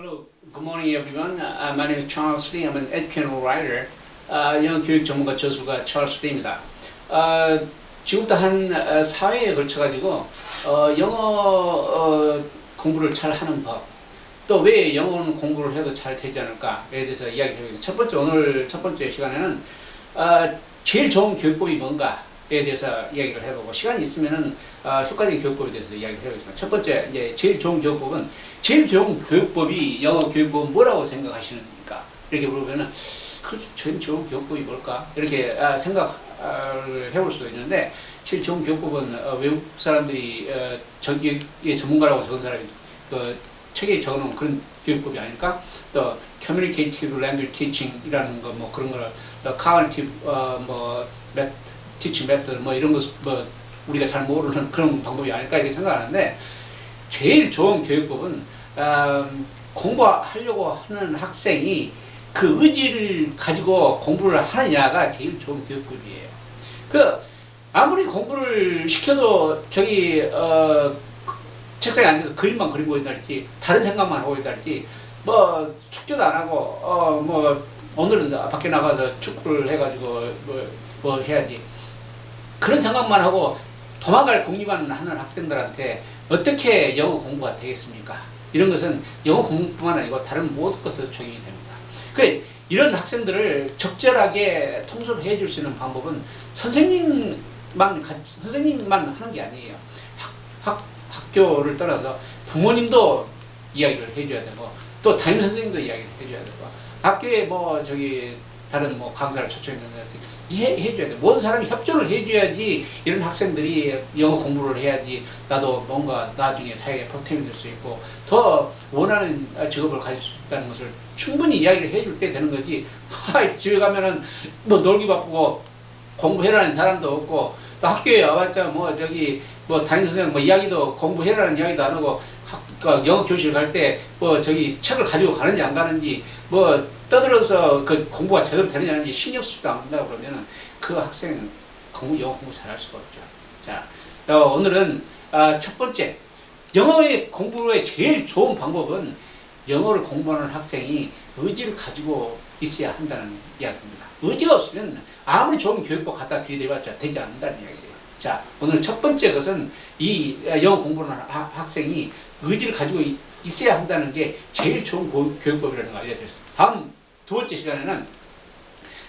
Hello, good morning everyone. Uh, my name is Charles Lee. I'm an educational writer. Uh, 영어 교육 전문가 저술가 찰스 리입니다. Uh, 지금부터 한 어, 4회에 걸쳐가지고 어, 영어 어, 공부를 잘 하는 법, 또 왜 영어는 공부를 해도 잘 되지 않을까에 대해서 이야기해보겠습니다. 첫 번째, 오늘 첫 번째 시간에는 어, 제일 좋은 교육법이 뭔가 에 대해서 이야기를 해보고 시간이 있으면은 어, 효과적인 교육법에 대해서 이야기를 해보겠습니다. 첫 번째, 이제 제일 좋은 교육법은 제일 좋은 교육법이 영어 교육법은 뭐라고 생각하시는가? 이렇게 물어보면은 그렇지 제일 좋은 교육법이 뭘까? 이렇게 아, 생각을 해볼 수도 있는데 제일 좋은 교육법은 어, 외국 사람들이 어, 전기의 전문가라고 적은 사람이 그 책에 적어놓은 그런 교육법이 아닐까? 또 communicative language teaching이라는 거 뭐 그런 거를 또 cognitive 어뭐 teaching method 뭐 이런 거뭐 우리가 잘 모르는 그런 방법이 아닐까? 이렇게 생각하는데 제일 좋은 교육법은 음, 공부하려고 하는 학생이 그 의지를 가지고 공부를 하느냐가 제일 좋은 교육법이에요. 그 아무리 공부를 시켜도 저기 어, 책상에 앉아서 그림만 그리고 있다든지 다른 생각만 하고 있다든지 뭐 축제도 안 하고 어 뭐 오늘은 밖에 나가서 축구를 해가지고 뭐, 뭐 해야지 그런 생각만 하고 도망갈 공리만 하는 학생들한테 어떻게 영어 공부가 되겠습니까? 이런 것은 영어 공부뿐만 아니고 다른 모든 것에도 적용이 됩니다. 그 이런 학생들을 적절하게 통솔 해줄 수 있는 방법은 선생님만 가- 선생님만 하는 게 아니에요. 학, 학 학교를 떠나서 부모님도 이야기를 해줘야 되고 또 담임 선생님도 이야기를 해줘야 되고 학교에 뭐 저기 다른 뭐 강사를 초청했는데 이해 해줘야 돼. 모든 사람이 협조를 해줘야지 이런 학생들이 영어 공부를 해야지 나도 뭔가 나중에 사회에 보탬이 될 수 있고 더 원하는 직업을 가질 수 있다는 것을 충분히 이야기를 해줄 때 되는 거지. 하, 집에 가면은 뭐 놀기 바쁘고 공부해라는 사람도 없고 또 학교에 와봤자 뭐 저기 뭐 담임 선생님 뭐 이야기도 공부해라는 이야기도 안 하고 학, 그 영어 교실 갈 때 뭐 저기 책을 가지고 가는지 안 가는지 뭐 떠들어서 그 공부가 제대로 되느냐 하는지 신경 쓰지도 않는다 그러면은 그 학생은 공부 영어 공부 잘할 수가 없죠. 자 어, 오늘은 아, 첫 번째 영어의 공부의 제일 좋은 방법은 영어를 공부하는 학생이 의지를 가지고 있어야 한다는 이야기입니다. 의지가 없으면 아무리 좋은 교육법 갖다 들이대봤자 되지 않는다는 이야기예요. 자, 오늘 첫 번째 것은 이 영어 공부하는 하- 학생이 의지를 가지고 이- 있어야 한다는 게 제일 좋은 고- 교육법이라는 걸 알려드렸습니다. 다음 두 번째 시간에는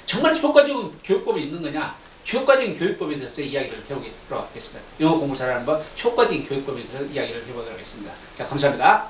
정말 효과적인 교육법이 있는 거냐? 효과적인 교육법에 대해서 이야기를 해보도록 하겠습니다. 영어 공부 잘하는 법, 효과적인 교육법에 대해서 이야기를 해보도록 하겠습니다. 자, 감사합니다.